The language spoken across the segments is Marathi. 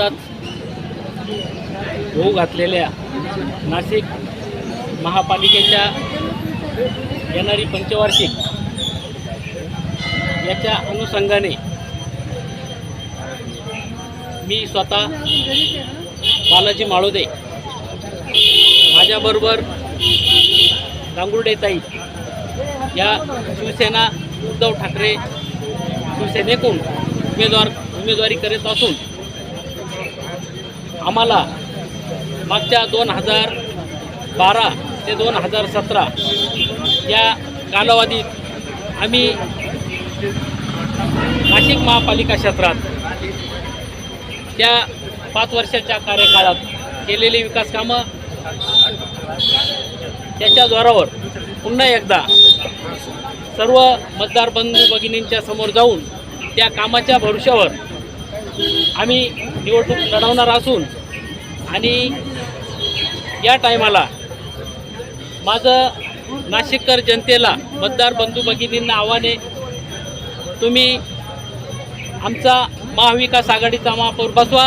नुकताच होऊ घातलेल्या नाशिक महापालिकेच्या येणारी पंचवार्षिक याच्या अनुषंगाने मी स्वतः बालाजी माळोदे माझ्याबरोबर गांगुर्डेताई या शिवसेना उद्धव ठाकरे शिवसेनेकडून उमेदवार उमेदवारी करीत असून आम्हाला मागच्या दोन हजार बारा ते दोन हजार सतरा या कालावधीत आम्ही नाशिक महापालिका क्षेत्रात त्या पाच वर्षाच्या कार्यकाळात केलेली विकास कामं त्याच्या जोरावर पुन्हा एकदा सर्व मतदार बंधू भगिनींच्या समोर जाऊन त्या कामाच्या भरोश्यावर आम्ही निवडणूक लढवणार असून आणि या टायमाला माझं नाशिककर जनतेला मतदार बंधू भगिनींना आव्हाने तुम्ही आमचा महाविकास आघाडीचा महापौर बसवा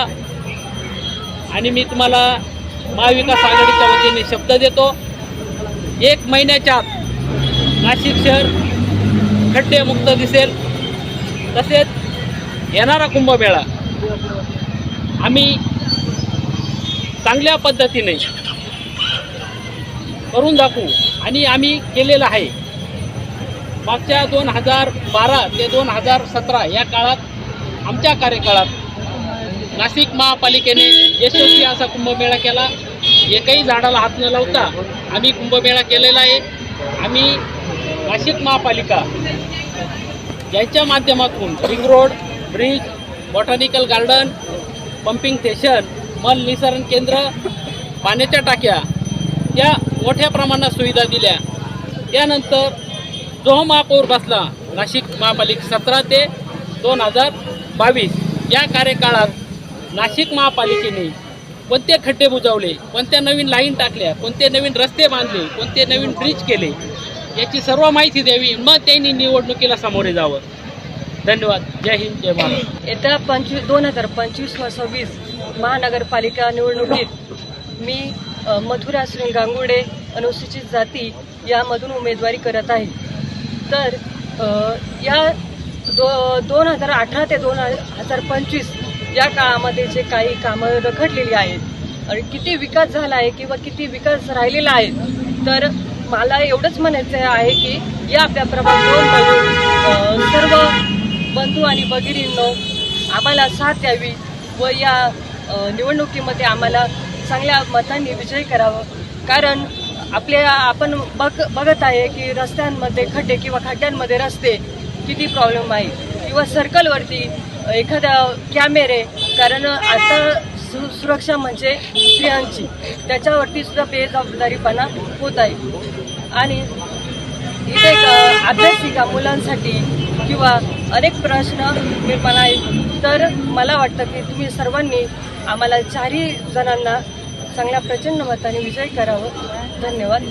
आणि मी तुम्हाला महाविकास आघाडीच्या वतीने शब्द देतो. एक महिन्याच्या आत नाशिक शहर खड्डेमुक्त दिसेल. तसेच येणारा कुंभमेळा आम्ही चांगल्या पद्धतीने करून दाखवू. आणि आम्ही केलेलं आहे. मागच्या दोन हजार बारा ते दोन हजार सतरा या काळात आमच्या कार्यकाळात नाशिक महापालिकेने यशस्वी असा कुंभमेळा केला. एकही झाडाला हात न लावता आम्ही कुंभमेळा केलेला आहे. आम्ही नाशिक महापालिका यांच्या माध्यमातून ring road bridge botanical garden pumping station मल निसरण केंद्र पाण्याच्या टाक्या या मोठ्या प्रमाणात सुविधा दिल्या. त्यानंतर जो महापौर बसला नाशिक महापालिका सतरा ते दोन हजार बावीस. या कार्यकाळात नाशिक महापालिकेने कोणते खड्डे बुजवले कोणत्या नवीन लाईन टाकल्या कोणते नवीन रस्ते बांधले कोणते नवीन ब्रिज केले याची सर्व माहिती द्यावी. मग त्यांनी निवडणुकीला सामोरे जावं. धन्यवाद. जय हिंद जय महाराष्ट्र येत्या पंचवीस दोन हजार पंचवीस व सव्वीस महानगरपालिका निवडणुकीत मी अ, मथुरा गांगुडे अनुसूचित जाती यामधून उमेदवारी करत आहे. तर या दो दोन हजार अठरा ते दोन हजार पंचवीस या काळामध्ये जे काही कामं रखडलेली आहेत आणि किती विकास झाला आहे किंवा किती विकास राहिलेला आहे तर मला एवढंच म्हणायचं आहे की या आपल्या प्रभाग सर्व बंधू आणि भगिनींनो आम्हाला साथ द्यावी व या निवडणुकीमध्ये आम्हाला चांगल्या मतांनी विजय करावं. कारण आपल्या आपण बघ बघत आहे की रस्त्यांमध्ये खड्डे किंवा खड्ड्यांमध्ये रस्ते किती प्रॉब्लेम आहे किंवा सर्कलवरती एखादा कॅमेरे कारण आता सु सुरक्षा म्हणजे स्त्रियांची. त्याच्यावरती सुद्धा बेजबाबदारीपणा होत आहे. आणि इथे एक अभ्यासिका मुलांसाठी किंवा अनेक प्रश्न निर्माण आहेत तर मला वाटतं की तुम्ही सर्वांनी आम्हाला चारही जणांना चांगल्या प्रचंड मताने विजय करावं. धन्यवाद.